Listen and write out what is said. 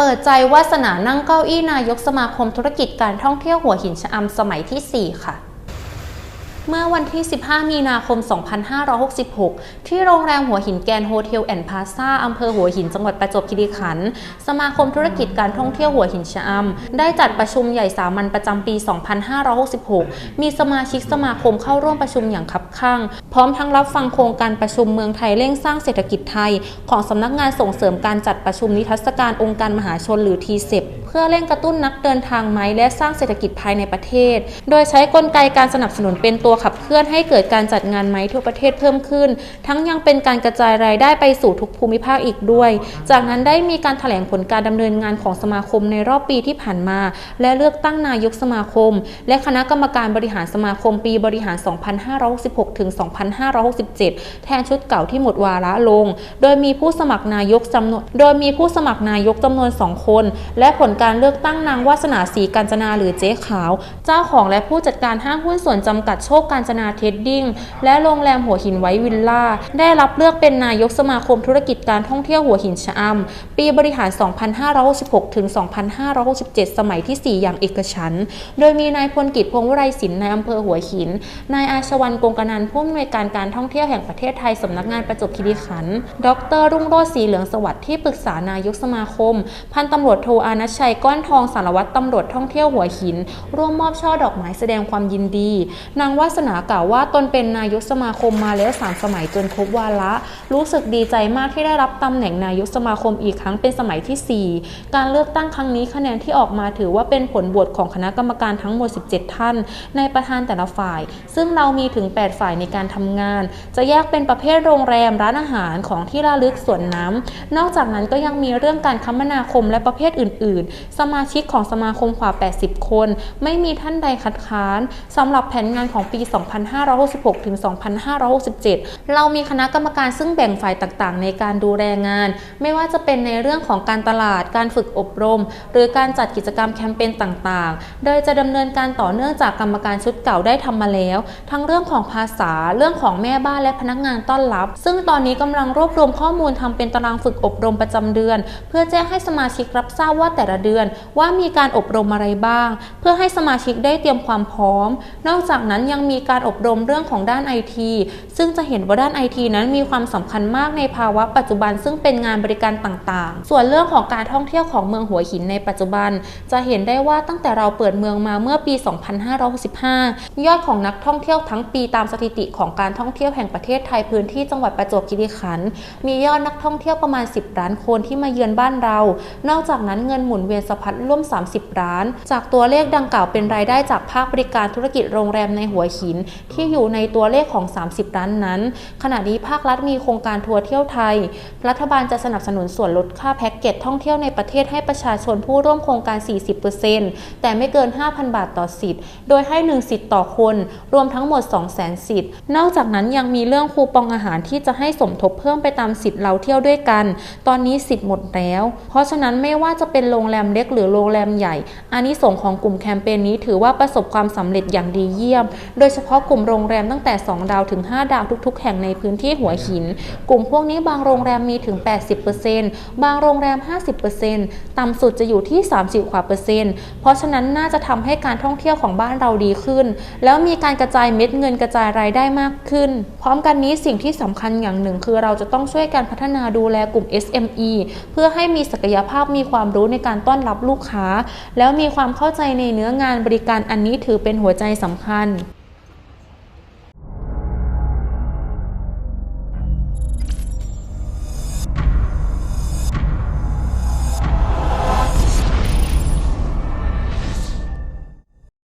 เปิดใจวาสนานั่งเก้าอี้นายกสมาคมธุรกิจการท่องเที่ยวหัวหินชะอำสมัยที่ 4 ค่ะ เมื่อวันที่ 15 มีนาคม 2566 ที่โรงแรมหัวหินแกนโฮเทลแอนด์พาซาอำเภอหัวหินจังหวัดประจวบคีรีขันธ์สมาคมธุรกิจการท่องเที่ยวหัวหินชะอำได้จัดประชุมใหญ่สามัญประจำปี 2566 มีสมาชิกสมาคมเข้าร่วมประชุมอย่างคับคั่ง พร้อมทั้งรับฟังโครงการประชุมเมืองไทยเร่งสร้างเศรษฐกิจไทย ของสำนักงานส่งเสริมการจัดประชุมนิทรรศการองค์การมหาชนหรือทีเซเพื่อเร่งกระตุ้นนักเดินทางไหมและสร้างเศรษฐกิจภายในประเทศ โดยใช้กลไกการสนับสนุนเป็นตัวขับเคลื่อนให้เกิดการจัดงานไหมทั่วประเทศเพิ่มขึ้น ทั้งยังเป็นการกระจายรายได้ไปสู่ทุกภูมิภาคอีกด้วย จากนั้นได้มีการถแถลงผลการดำเนินงานของสมาคมในรอบปีที่ผ่านมา และเลือกตั้งนายกสมาคม และคณะกรรมการบริหารสมาคมปีบริหาร 2566ถึง2567 แทนชุดเก่าที่หมดวาระลง โดยมีผู้สมัครนายกจำนวนโดยมีผู้สมัครนายกจำนวน 2 คน และผลการการเลือกตั้งนางวาสนาศรีกาญจนาหรือเจ๊ขาว เจ้าของและผู้จัดการห้างหุ้นส่วนจำกัดโชคกาญจนาเทดดิ้งและโรงแรมหัวหินไว้วิลล่า ได้รับเลือกเป็นนายกสมาคมธุรกิจการท่องเที่ยวหัวหินชะอำปีบริหาร 2566 ถึง 2567 สมัยที่ 4 อย่างเอกฉัน โดยมีนายพลกิจพงศ์วไรศิลป์นายอำเภอหัวหิน นายอาชวันกงกนันผู้อำนวยการการท่องเที่ยวแห่งประเทศไทยสำนักงานประจวบคีรีขันธ์ ดร รุ่งโรจน์สีเหลืองสวัสดิ์ที่ปรึกษานายกสมาคม พันตำรวจโทอานัชชัยก้อนทองสารวัตรตำรวจท่องเที่ยวหัวหิน ร่วมมอบช่อดอกไม้แสดงความยินดี นางวาสนากล่าวว่าตนเป็นนายกสมาคมมาแล้วสามสมัยจนครบวาระ รู้สึกดีใจมากที่ได้รับตำแหน่งนายกสมาคมอีกครั้งเป็นสมัยที่ 4 การเลือกตั้งครั้งนี้คะแนนที่ออกมาถือว่าเป็นผลบวชของคณะกรรมการทั้งหมด 17 ท่าน ในประธานแต่ละฝ่าย ซึ่งเรามีถึง 8 ฝ่ายในการทำงาน จะแยกเป็นประเภทโรงแรมร้านอาหารของที่ระลึกสวนน้ำนอกจากนั้นก็ยังมีเรื่องการคมนาคมและประเภทอื่น ๆสมาชิกของสมาคมกว่า 80 คน ไม่มีท่านใดคัดค้านสำหรับแผนงานของปี 2566 ถึง 2567 เรามีคณะกรรมการซึ่งแบ่งฝ่ายต่างๆ ในการดูแลงาน ไม่ว่าจะเป็นในเรื่องของการตลาด การฝึกอบรม หรือการจัดกิจกรรมแคมเปญต่างๆ โดยจะดำเนินการต่อเนื่องจากกรรมการชุดเก่าได้ทำมาแล้ว ทั้งเรื่องของภาษา เรื่องของแม่บ้านและพนักงานต้อนรับ ซึ่งตอนนี้กำลังรวบรวมข้อมูลทำเป็นตารางฝึกอบรมประจำเดือน เพื่อแจ้งให้สมาชิกรับทราบว่าแต่ละเดือนว่ามีการอบรมอะไรบ้าง เพื่อให้สมาชิกได้เตรียมความพร้อม นอกจากนั้นยังมีการอบรมเรื่องของด้านไอทีซึ่งจะเห็นว่าด้านไอทีนั้นมีความสำคัญมากในภาวะปัจจุบัน ซึ่งเป็นงานบริการต่างๆ ส่วนเรื่องของการท่องเที่ยวของเมืองหัวหินในปัจจุบัน จะเห็นได้ว่าตั้งแต่เราเปิดเมืองมาเมื่อปี 2565 ยอดของนักท่องเที่ยวทั้งปีตามสถิติของการท่องเที่ยวแห่งประเทศไทยพื้นที่จังหวัดประจวบคีรีขันธ์มียอดนักท่องเที่ยวประมาณ 10 ล้านคนที่มาเยือนบ้านเรา นอกจากนั้นเงินหมุนเวียนสะพัดร่วม 30ล้าน จากตัวเลขดังกล่าวเป็นรายได้จากภาคบริการธุรกิจโรงแรมในหัวหิน ที่อยู่ในตัวเลขของ 30ล้านนั้น ขณะนี้ภาครัฐมีโครงการทัวร์เที่ยวไทย รัฐบาลจะสนับสนุนส่วนลดค่าแพ็กเกจท่องเที่ยวในประเทศให้ประชาชนผู้ร่วมโครงการ 40%แต่ไม่เกิน 5,000 บาทต่อสิทธิ์ โดยให้ 1 สิทธิ์ต่อคน รวมทั้งหมด 200,000 สิทธิ์ นอกจากนั้นยังมีเรื่องคูปองอาหารที่จะให้สมทบเพิ่มไปตามสิทธิ์เราเที่ยวด้วยกัน ตอนนี้สิทธิ์หมดแล้ว เพราะฉะนั้นไม่ว่าจะเป็นโรงแรมเล็ก หรือโรงแรมใหญ่อานิสงส์ของกลุ่มแคมเปญนี้ถือว่าประสบความสำเร็จอย่างดีเยี่ยม โดยเฉพาะกลุ่มโรงแรมตั้งแต่ 2 ดาวถึง 5 ดาวทุก ๆ แห่งในพื้นที่หัวหิน กลุ่มพวกนี้บางโรงแรมมีถึง 80%บางโรงแรม 50%ต่ำสุดจะอยู่ที่ 30กว่าเปอร์เซ็นต์เพราะฉะนั้นน่าจะทำให้การท่องเที่ยวของบ้านเราดีขึ้น แล้วมีการกระจายเม็ดเงินกระจายรายได้มากขึ้น พร้อมกันนี้สิ่งที่สำคัญอย่างหนึ่ง คือเราจะต้องช่วยกันพัฒนาดูแลกลุ่ม SME เพื่อให้มีศักยภาพมีความรู้ในการต้อนอนรับลูกค้า แล้วมีความเข้าใจในเนื้องานบริการอันนี้ถือเป็นหัวใจสำคัญ